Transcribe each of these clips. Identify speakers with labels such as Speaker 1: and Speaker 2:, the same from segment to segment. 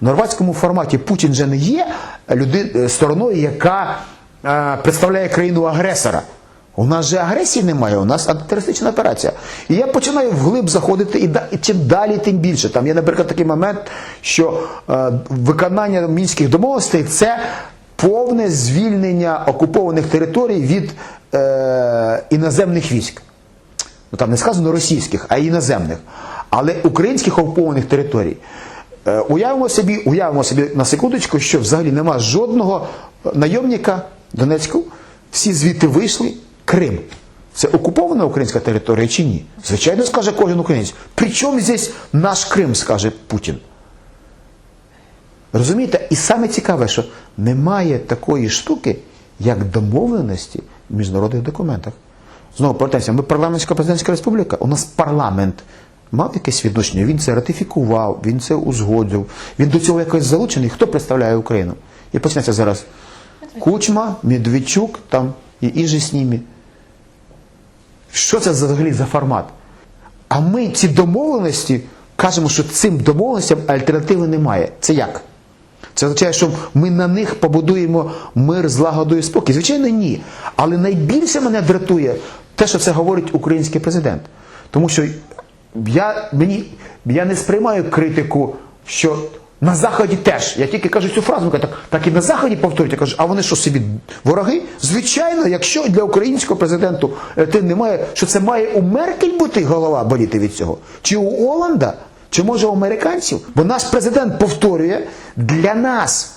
Speaker 1: в норвезькому форматі Путін же не є люди, е, стороною, яка е, представляє країну агресора. У нас же агресії немає, у нас антитерористична операція. І я починаю вглиб заходити, і, і чим далі, тим більше. Там є, наприклад, такий момент, що е, виконання мінських домовленостей це повне звільнення окупованих територій від е, іноземних військ. Ну там не сказано російських, а іноземних. Але українських окупованих територій. Е, уявимо собі, уявимо собі на секундочку, що взагалі нема жодного найомника Донецьку, всі звідти вийшли. Крим. Це окупована українська територія чи ні? Звичайно, скаже кожен українець. При чому здесь наш Крим, скаже Путін. Розумієте? І саме цікаве, що немає такої штуки, як домовленості в міжнародних документах. Знову повертаємося, ми парламентська президентська республіка. У нас парламент мав якесь відношення, він це ратифікував, він це узгодив, він до цього якось залучений. Хто представляє Україну? І почнеться зараз Кучма, Медведчук там і іже з ними. Що це взагалі за формат? А ми ці домовленості кажемо, що цим домовленостям альтернативи немає. Це як? Це означає, що ми на них побудуємо мир, злагоду і спокій. Звичайно, ні. Але найбільше мене дратує те, що це говорить український президент. Тому що я, мені, я не сприймаю критику, що на Заході теж. Я тільки кажу цю фразу, так, так і на Заході повторюють. Я кажу, а вони що собі вороги? Звичайно, якщо для українського президенту ти немає, що це має у Меркель бути голова боліти від цього? Чи у Оланда? Чи може у американців? Бо наш президент повторює, для нас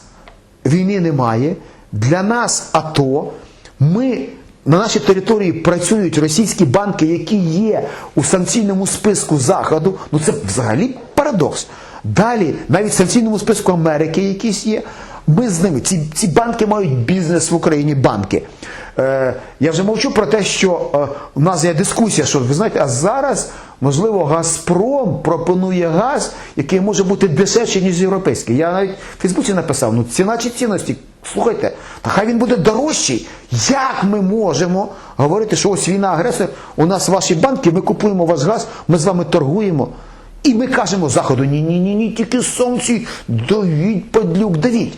Speaker 1: війни немає, для нас АТО. Ми на нашій території працюють російські банки, які є у санкційному списку Заходу. Ну це взагалі парадокс. Далі, навіть в санкційному списку Америки якісь є. Ми з ними, ці, ці банки мають бізнес в Україні, банки. Е, я вже мовчу про те, що е, у нас є дискусія, що ви знаєте, а зараз, можливо, Газпром пропонує газ, який може бути дешевший, ніж європейський. Я навіть в Фейсбуці написав, ну ціна чи цінності, слухайте, та хай він буде дорожчий. Як ми можемо говорити, що ось війна агресор, у нас ваші банки, ми купуємо ваш газ, ми з вами торгуємо. І ми кажемо Заходу, ні, ні, тільки санкції, давіть, падлюк, давіть.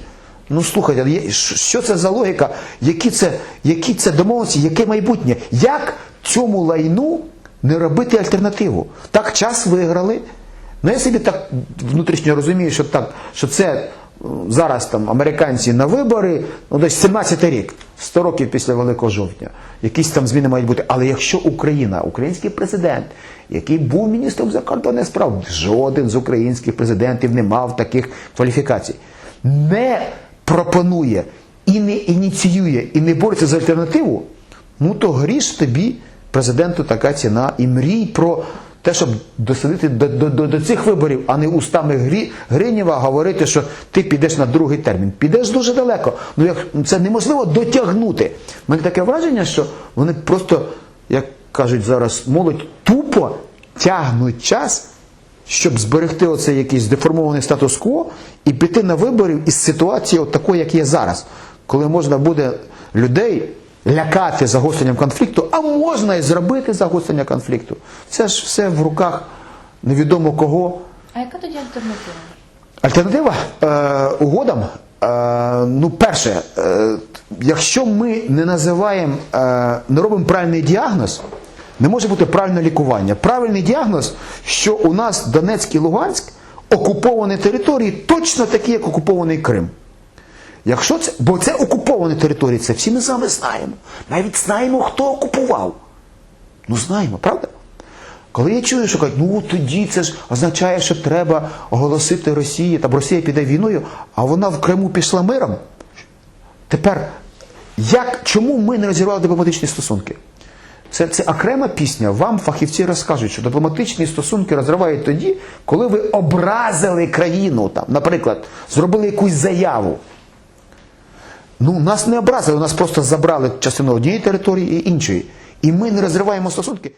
Speaker 1: Ну слухайте, що це за логіка? Які це, які це домовленості, яке майбутнє? Як цьому лайну не робити альтернативу? Так час виграли. Ну я собі так внутрішньо розумію, що так, що це зараз там американці на вибори, ну десь 17-й рік, 100 років після Великого жовтня. Якісь там зміни мають бути. Але якщо Україна, український президент, який був міністром закордонних справ, жоден з українських президентів не мав таких кваліфікацій, не пропонує і не ініціює, і не бореться за альтернативу, ну то гріш тобі, президенту, така ціна, і мрій про те, щоб досидити до, до, до, до цих виборів, а не устами Грі, Гринєва говорити, що ти підеш на другий термін. Підеш дуже далеко. Ну як це неможливо дотягнути. У мене таке враження, що вони просто, як кажуть зараз, молодь тупо тягнуть час щоб зберегти оцей якийсь деформований статус-кво і піти на вибори із ситуації от такої, як є зараз, коли можна буде людей лякати загостренням конфлікту, а можна і зробити загострення конфлікту. Це ж все в руках невідомо кого.
Speaker 2: А яка тоді альтернатива?
Speaker 1: Альтернатива е, угодам. Е, ну, перше, е, якщо ми не називаємо, е, не робимо правильний діагноз, не може бути правильне лікування. Правильний діагноз, що у нас Донецьк і Луганськ окуповані території точно такі, як окупований Крим. Якщо це, бо це окуповані території, це всі ми з вами знаємо. Навіть знаємо, хто окупував. Ну знаємо, правда? Коли я чую, що кажуть, ну тоді це ж означає, що треба оголосити Росії, там Росія піде війною, а вона в Криму пішла миром. Тепер, як, чому ми не розірвали дипломатичні стосунки? Це, це окрема пісня. Вам фахівці розкажуть, що дипломатичні стосунки розривають тоді, коли ви образили країну, там, наприклад, зробили якусь заяву. Ну, нас не образили, нас просто забрали частину однієї території і іншої. І ми не розриваємо стосунки.